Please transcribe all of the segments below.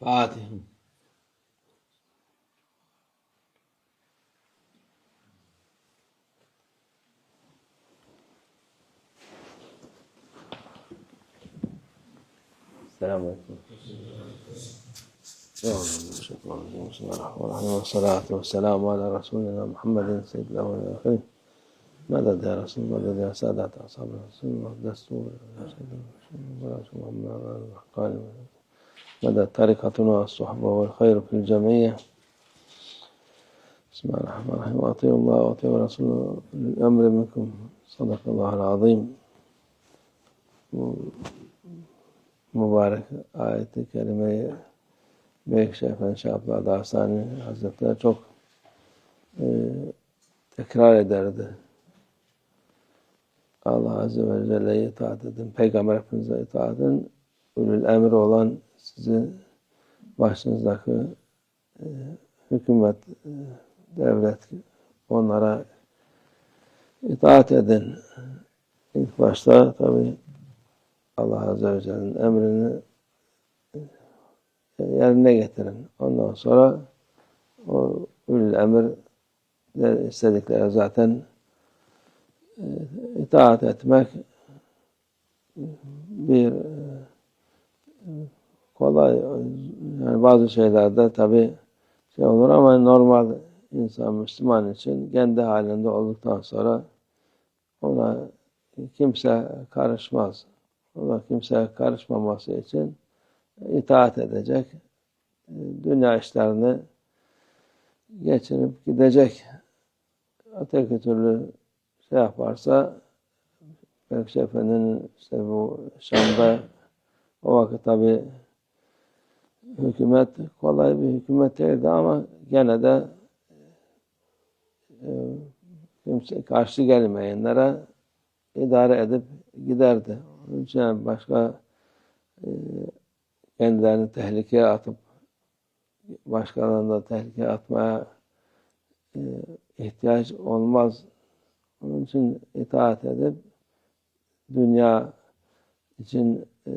Fatih. السلام عليكم بسم الله الرحمن الرحيم والصلاة والسلام على رسولنا محمد سيد الأولين والآخرين مدد يا رسول مدد يا سادة أصحاب الرسول والدستور يا سيد محمد مدد طريقتنا والصحبة والخير في الجميع بسم الله الرحمن الرحيم وأطيعوا الله وأطيعوا رسوله الأمر منكم صدق الله العظيم mübarek ayeti kerimeyi Meykşe Efendi Şahaplı Dağstani Hazretleri çok e, tekrar ederdi. Allah Azze ve Celle'ye itaat edin, Peygamber Efendimiz'e itaat edin, ulul emri olan sizin başınızdaki e, hükümet, e, devlet onlara itaat edin. İlk başta tabi Allah Azze ve Celle'nin emrini yerine getirin. Ondan sonra o ül emir istedikleri zaten e, itaat etmek bir e, kolay yani bazı şeylerde tabi şey olur ama normal insan Müslüman için kendi halinde olduktan sonra ona kimse karışmaz. Ona kimse karışmaması için itaat edecek. Dünya işlerini geçirip gidecek. Öteki türlü şey yaparsa Bekşi Efendi'nin işte bu Şam'da o vakit tabi hükümet kolay bir hükümet değildi ama gene de e, kimse karşı gelmeyenlere idare edip giderdi. Onun için başka e, kendilerini tehlikeye atıp başkalarını da tehlikeye atmaya e, ihtiyaç olmaz. Onun için itaat edip dünya için e,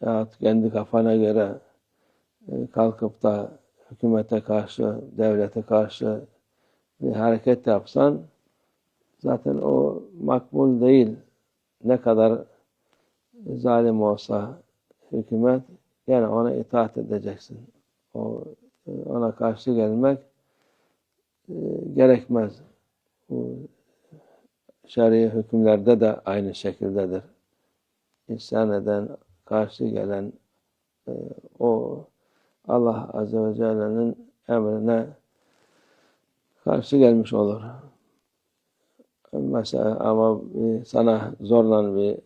yahut kendi kafana göre e, kalkıp da hükümete karşı, devlete karşı bir hareket yapsan zaten o makbul değil. Ne kadar zalim olsa hükümet yani ona itaat edeceksin. O ona karşı gelmek e, gerekmez. Bu şer'i hükümlerde de aynı şekildedir. İsyan eden, karşı gelen e, o Allah Azze ve Celle'nin emrine karşı gelmiş olur. Mesela ama sana zorla bir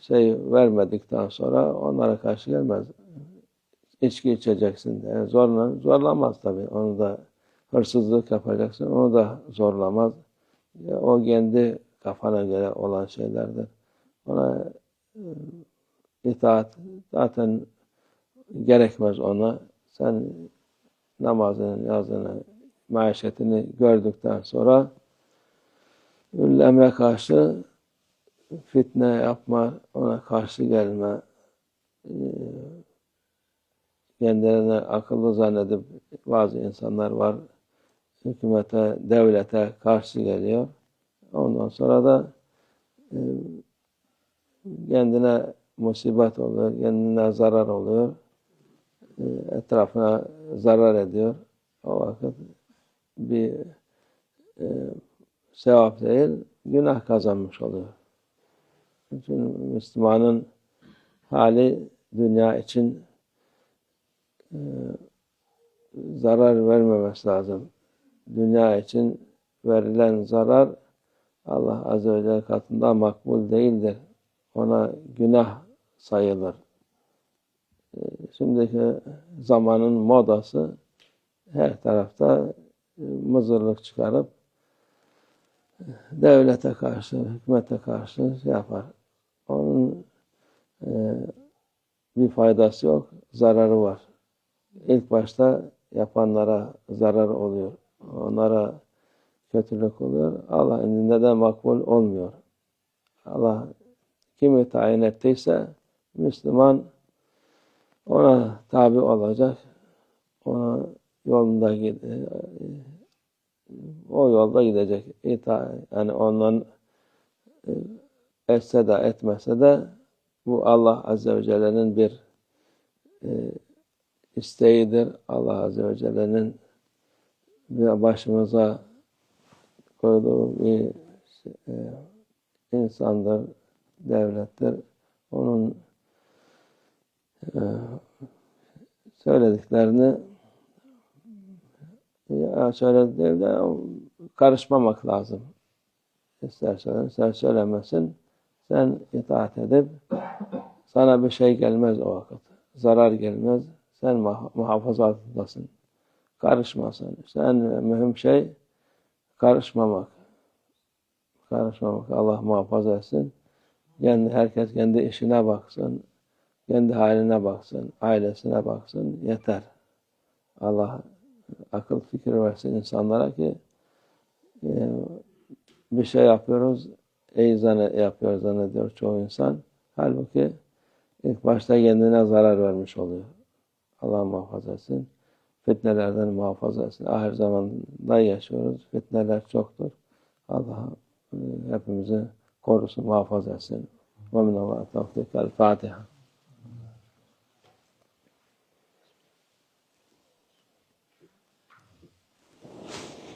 şey vermedikten sonra onlara karşı gelmez. İçki içeceksin de zorla, zorlamaz tabii. Onu da hırsızlık yapacaksın, onu da zorlamaz. O kendi kafana göre olan şeylerdir. Ona e, itaat zaten gerekmez ona. Sen namazını, yazını, maişetini gördükten sonra Ül emre karşı fitne yapma, ona karşı gelme, e, kendilerine akıllı zannedip bazı insanlar var, hükümete, devlete karşı geliyor. Ondan sonra da e, kendine musibet oluyor, kendine zarar oluyor, e, etrafına zarar ediyor. O vakit bir sevap değil, günah kazanmış oluyor. Çünkü Müslümanın hali dünya için e, zarar vermemesi lazım. Dünya için verilen zarar Allah Azze ve Celle katında makbul değildir. Ona günah sayılır. E, şimdiki zamanın modası her tarafta e, mızırlık çıkarıp devlete karşı, hükümete karşı şey yapar. Onun e, bir faydası yok, zararı var. İlk başta yapanlara zarar oluyor. Onlara kötülük oluyor. Allah indinde de makbul olmuyor. Allah kimi tayin ettiyse Müslüman ona tabi olacak. Ona yolunda o yolda gidecek. Yani ondan e, etse de etmese de bu Allah Azze ve Celle'nin bir e, isteğidir. Allah Azze ve Celle'nin başımıza koyduğu bir e, insandır, devlettir. Onun söylediklerini ya söylediğinde karışmamak lazım. İster söylesin, ister söylemesin. Sen itaat edip sana bir şey gelmez o vakit. Zarar gelmez. Sen muha- muhafaza altındasın. Karışmasın. İşte en mühim şey karışmamak. Karışmamak. Allah muhafaza etsin. Kendi, herkes kendi işine baksın. Kendi haline baksın. Ailesine baksın. Yeter. Allah akıl fikir versin insanlara ki e, bir şey yapıyoruz, iyi zanne, yapıyor zannediyor çoğu insan. Halbuki ilk başta kendine zarar vermiş oluyor. Allah muhafaza etsin. Fitnelerden muhafaza etsin. Ahir zamanda yaşıyoruz. Fitneler çoktur. Allah e, hepimizi korusun, muhafaza etsin. Ve minallah tevfik. El Fatiha.